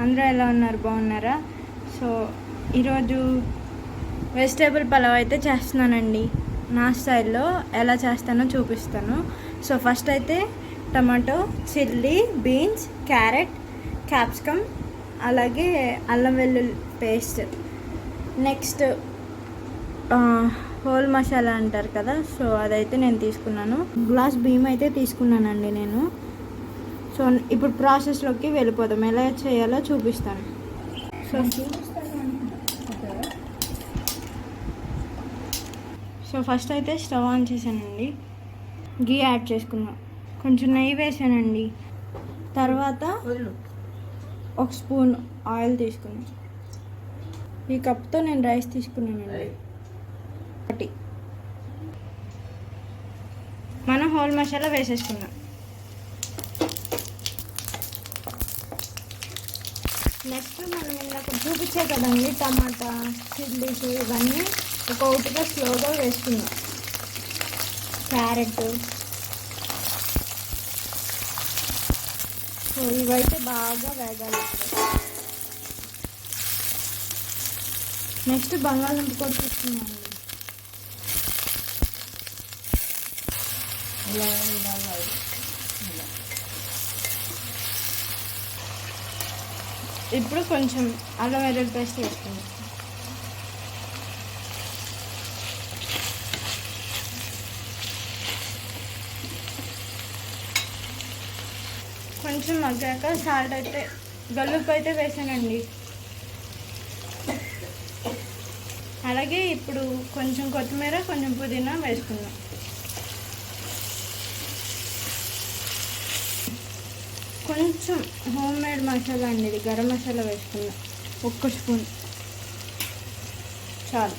అందరూ ఎలా ఉన్నారు? బాగున్నారా? సో ఈరోజు వెజిటేబుల్ పలావ్ అయితే చేస్తున్నానండి. నా స్టైల్లో ఎలా చేస్తానో చూపిస్తాను. సో ఫస్ట్ అయితే tomato chilli beans carrot capsicum అలాగే అల్లం వెల్లుల్లి పేస్ట్. నెక్స్ట్ హోల్ మసాలా అంటారు కదా సో అదైతే నేను తీసుకున్నాను. గ్లాస్ బియ్యం అయితే తీసుకున్నానండి నేను. సో ఇప్పుడు ప్రాసెస్లోకి వెళ్ళిపోదాం. ఎలా చేయాలో చూపిస్తాను. సో సో ఫస్ట్ అయితే స్టవ్ ఆన్ చేశానండి. గీ యాడ్ చేసుకున్నాం కొంచెం నెయ్యి వేసానండి. తర్వాత ఒక స్పూన్ ఆయిల్ తీసుకున్నాను ఈ కప్తో నేను రైస్ తీసుకున్నానండి. ఒకటి. మనం హోల్ మసాలా వేసేసుకున్నాం నెక్స్ట్ మనం ఇందాక చూపించే కదండి టమాటా చిల్లీస్ ఇవన్నీ ఒక్కొక్కటిగా స్లోగా వేసుకుందాం క్యారెట్. సో ఇవైతే బాగా వేగాలి. నెక్స్ట్ బంగాళదుంప కూడా తీసుకున్నాం ఇలా ఇలా. ఇప్పుడు కొంచెం అల్లం వెల్లుల్లి పేస్ట్ వేసుకుందాం. కొంచెం మగ్గాక సాల్ట్ అయితే గల్లుప్పు అయితే వేసానండి. అలాగే ఇప్పుడు కొంచెం కొత్తిమీర కొంచెం పుదీనా వేసుకుందాం. కొంచెం హోమ్ మేడ్ మసాలా అండి ఇది. గరం మసాలా వేసుకుందాం ఒక్క స్పూన్. చాలు.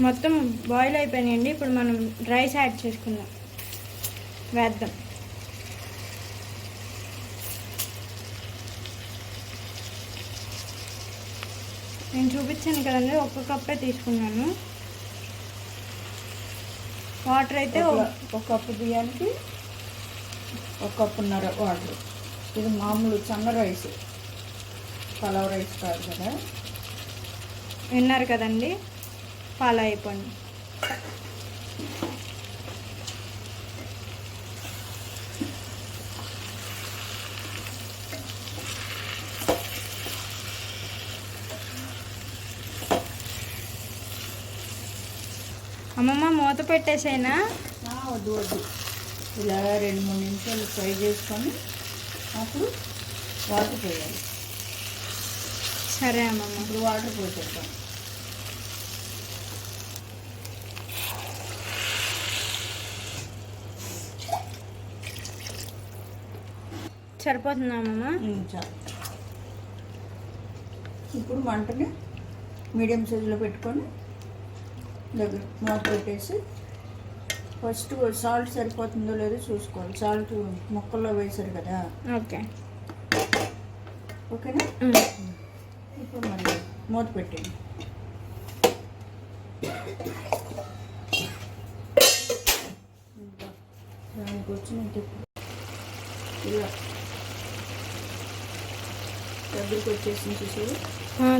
మొత్తం బాయిల్ అయిపోయినాయండి. ఇప్పుడు మనం రైస్ యాడ్ చేసుకుందాం. వేద్దాం. నేను చూపించాను కదండి ఒక్క కప్పే తీసుకున్నాను. వాటర్ అయితే ఒక కప్పు బియ్యానికి ఒక కప్పున్నర వాటర్ ఇది మామూలు సన్న రైస్ పలావ్ రైస్ కాదు కదా. విన్నారు కదండి ఫాలో అయిపోండి అమ్మమ్మ మూత పెట్టేసేనా? వద్దు వద్దు. ఇలా రెండు మూడు నిమిషాలు ఫ్రై చేసుకొని అప్పుడు వాటర్ పోయాలి. సరే అమ్మమ్మ. ఇప్పుడు వాటర్ పోసేద్దాం. సరిపోతుందా అమ్మమ్మ? చాలు. ఇప్పుడు మంటని మీడియం సైజులో పెట్టుకొని దగ్గర మూత పెట్టేసి ఫస్ట్ సాల్ట్ సరిపోతుందో లేదో చూసుకోవాలి. సాల్ట్ ముక్కల్లో వేశారు కదా. ఓకే. ఓకేనా. ఇప్పుడు మరి మూత పెట్టండి దానికి వచ్చినట్టు ఇలా దగ్గరికి వచ్చేసింది చూసారు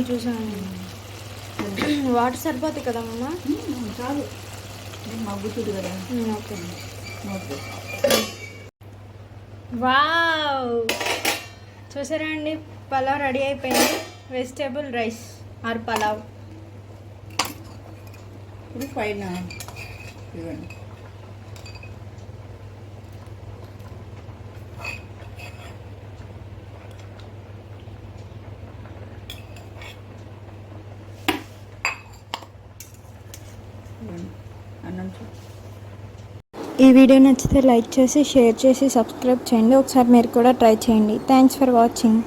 చూసాను. వాటర్ సరిపోతాయి కదా ఉమ్, చాలు. ఇది మగ్గుతుంది కదా. ఓకే. పెట్టు. వావ్! చూసారా అండి? పలావ్ రెడీ అయిపోయింది. Vegetable rice or pulao. ఇప్పుడు పైన ఇవ్వండి. అన్నం ఈ వీడియో నచ్చితే లైక్ చేసి షేర్ చేసి సబ్స్క్రైబ్ చేయండి. ఒకసారి మీరు కూడా ట్రై చేయండి. Thanks for watching